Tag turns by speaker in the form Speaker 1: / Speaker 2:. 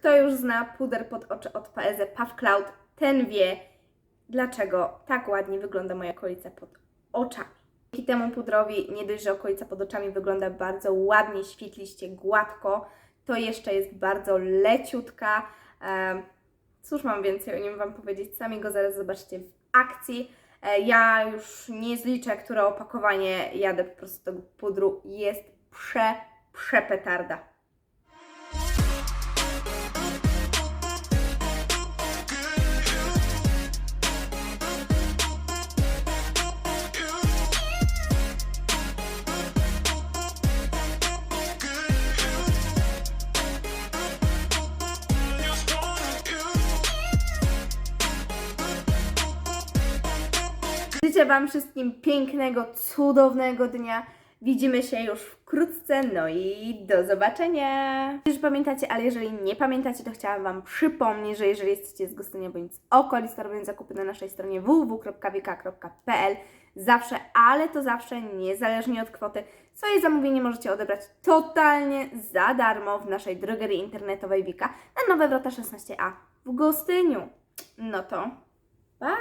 Speaker 1: Kto już zna puder pod oczy od Paeze Puff Cloud, ten wie, dlaczego tak ładnie wygląda moja okolica pod oczami. Dzięki temu pudrowi nie dość, że okolica pod oczami wygląda bardzo ładnie, świetliście, gładko, to jeszcze jest bardzo leciutka. Cóż mam więcej o nim Wam powiedzieć? Sami go zaraz zobaczycie w akcji. E, Ja już nie zliczę, które opakowanie jadę po prostu tego pudru. Jest prze, przepetarda. Życzę Wam wszystkim pięknego, cudownego dnia. Widzimy się już wkrótce, no i do zobaczenia. Już pamiętacie, ale jeżeli nie pamiętacie, to chciałam Wam przypomnieć, że jeżeli jesteście z Gostynia bądź z okolic, to robiąc zakupy na naszej stronie www.wk.pl zawsze, ale to zawsze, niezależnie od kwoty, swoje zamówienie możecie odebrać totalnie za darmo w naszej drogerii internetowej Wika na Nowe Wrota 16a w Gostyniu. No to pa!